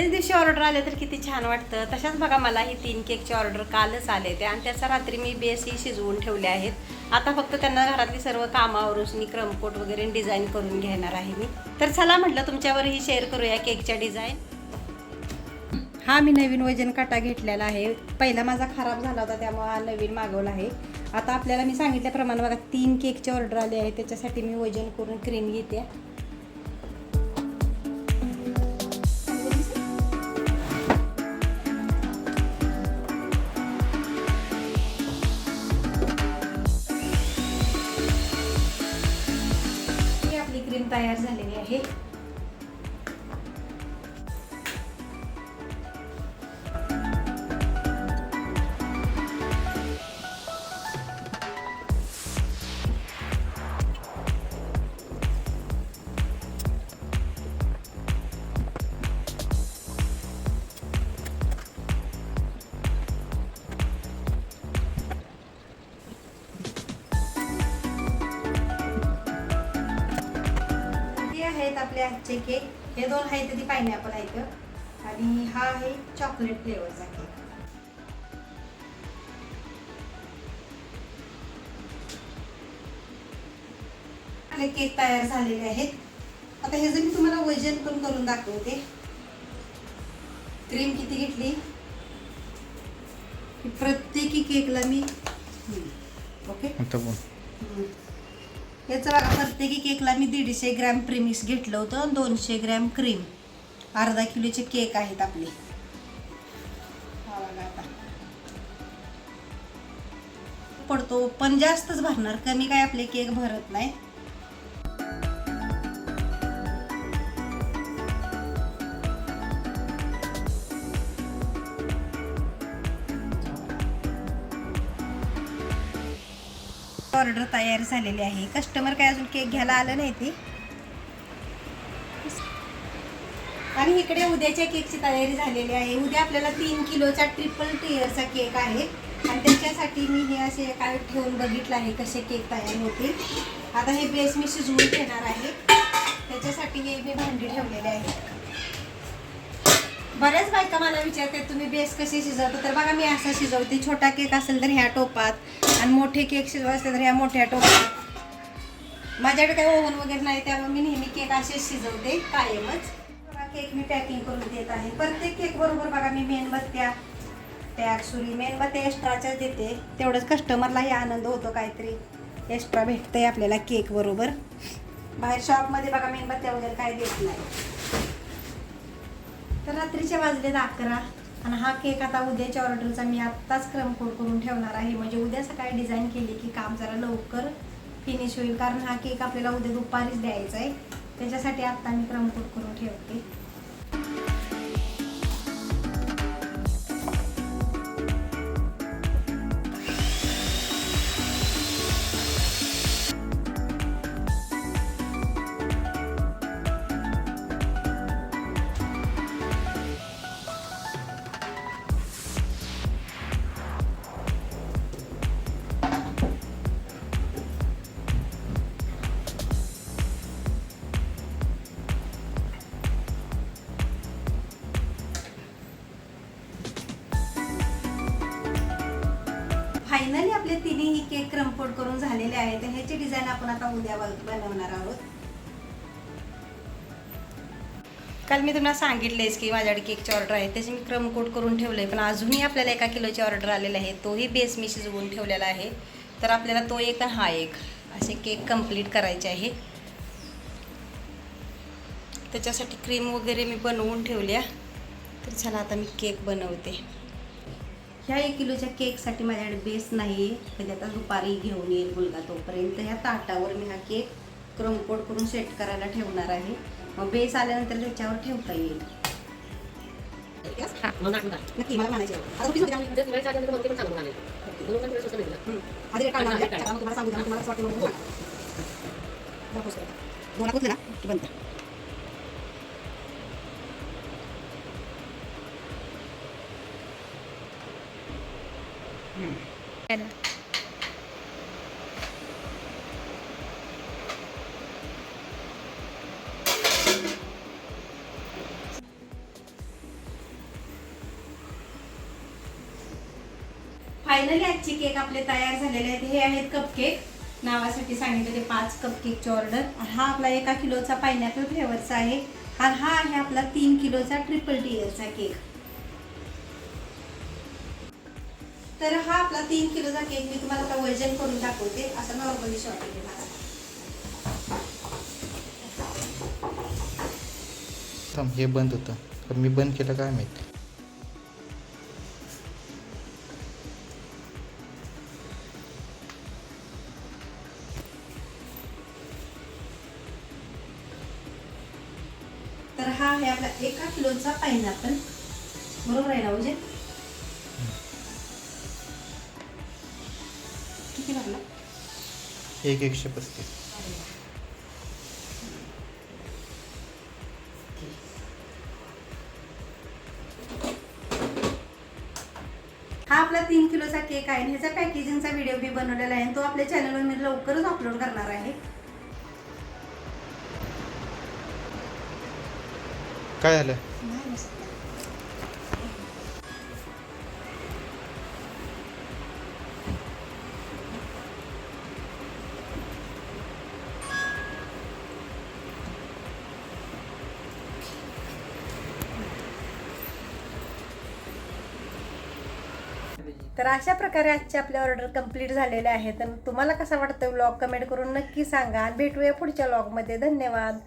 पहिल्याच दिवशी ऑर्डर आले तर किती छान वाटतं. तशाच बघा मला ही तीन केकची ऑर्डर कालच आले ते आणि त्याचा रात्री मी बेसही शिजवून ठेवले आहेत. आता फक्त त्यांना घरातली सर्व कामावरून क्रमकोट वगैरे डिझाईन करून घेणार आहे मी. तर चला म्हटलं तुमच्यावरही शेअर करूया केकच्या डिझाईन. हा मी नवीन वजन काटा घेतलेला आहे. पहिला माझा खराब झाला होता त्यामुळे हा नवीन मागवला आहे. आता आपल्याला मी सांगितल्याप्रमाणे बघा तीन केकची ऑर्डर आली आहे. त्याच्यासाठी मी वजन करून क्रीम घेते. तयार झालेली आहे. आपले आजचे केक हे दोन आहेत ती पायनॅपल आहेत. आणि हा आहे चॉकलेट फ्लेवरचा केक. आपले केक तयार झालेले आहेत. आता हे जर मी तुम्हाला वजन पण करून दाखवते. क्रीम किती घेतली? प्रत्येकी केकला मी ओके? याचं बघा प्रत्येकी केकला मी दीडशे ग्रॅम प्रिमिक्स घेतलं होतं आणि दोनशे ग्रॅम क्रीम. अर्धा किलोचे केक आहेत आपले. आता. पडतो पण जास्तच भरणार. कमी काय आपले केक भरत नाही. ऑर्डर तयार झालेली आहे. कस्टमर काय अजून केक घ्यायला आलं नाही ते? आणि इकडे उद्याच्या केकची तयारी झालेली आहे. उद्या आपल्याला तीन किलोचा ट्रिपल टिअरचा केक आहे. आणि त्याच्यासाठी मी हे असे काय ठेवून बघितलं आहे कसे केक तयार होतील. आता हे बेस मी शिजवून घेणार आहे. त्याच्यासाठी हे मी भांडी ठेवलेले आहे बऱ्याच बायका मला विचारतात तुम्ही बेस कसे शिजवता? तर बघा मी असा शिजवते. छोटा केक असेल तर ह्या टोपात. आणि मोठे केक शिजवायचे तर ह्या मोठ्या टोपात माझ्याकडे काही ओव्हन वगैरे नाही त्यामुळे मी नेहमी केक असेच शिजवते कायमच. बघा केक मी पॅकिंग करून देत आहे. प्रत्येक केक बरोबर बघा मी मेणबत्त्या टॅग सुरी मेणबत्त्या एक्स्ट्राच्याच देते. तेवढंच कस्टमरलाही आनंद होतो काहीतरी. एक्स्ट्रा भेटतंय आपल्याला केक बरोबर. बाहेर शॉपमध्ये बघा मेणबत्त्या वगैरे काय देत नाही. तर रात्रीचे वाजले अकरा. आणि हा केक आता उद्याच्या ऑर्डरचा मी आत्ताच क्रम कोड करून ठेवणार आहे. म्हणजे उद्या सकाळी डिझाईन केली की काम जरा लवकर फिनिश होईल. कारण हा केक आपल्याला उद्या दुपारीच द्यायचा आहे. त्याच्यासाठी आत्ता मी क्रम कोड करून ठेवते. फायनली आपले तिन्ही केक क्रमपोट करून झालेले आहेत. ह्याची डिझाईन आपण आता उद्या बनवणार आहोत. काल मी तुम्हाला सांगितलेच की माझ्याकडे केकची ऑर्डर आहे. त्याची मी क्रमकोट करून ठेवले पण अजूनही आपल्याला एका किलोची ऑर्डर आलेली आहे. तोही बेस मी शिजवून ठेवलेला आहे. तर आपल्याला तो एक हा एक असे केक कंप्लीट करायचे आहे. त्याच्यासाठी क्रीम वगैरे मी बनवून ठेवल्या. तर चला आता मी केक बनवते. ह्या एक किलोच्या केकसाठी माझ्याकडे बेस नाही आहे कधी आता दुपारी घेऊन येईल मुलगा तोपर्यंत. ह्या ताटावर मी हा केक क्रमकोट करून सेट करायला ठेवणार आहे. मग बेस आल्यानंतर त्याच्यावर ठेवता येईल. नक्की फायनली आजचे केक आपले तयार झालेले आहेत. हे आहेत कपकेक नावासाठी सांगितलेले पाच कपकेकची ऑर्डर हा आपला एका किलोचा पायनॅपल फ्लेवरचा आहे. आणि हा आहे आपला तीन किलोचा ट्रिपल टीयरचा केक तर हा आपला तीन किलोचा केक मी तुम्हाला आता वजन करून दाखवते. असं नॉर्मली शॉर्ट आहे माझा हे बंद होतं. पण मी बंद केलं काय माहीत? तर हा आहे आपला एका किलोचा पायनॅपल बरोबर आहे ना म्हणजे किती लागला? एक एकशे पस्तीस. हा आपला तीन किलोचा केक आहे आणि ह्याचा पॅकेजिंगचा व्हिडिओ मी बनवलेला आहे. तो आपल्या चॅनलवर मी लवकरच अपलोड करणार आहे. काय झालं? तर अशा प्रकारे आजचे आपल्या ऑर्डर कंप्लीट झालेले आहेत. तर तुम्हाला कसा वाटतं व्लॉग कमेंट करून नक्की सांगा. आणि भेटूया पुढच्या व्लॉगमध्ये धन्यवाद.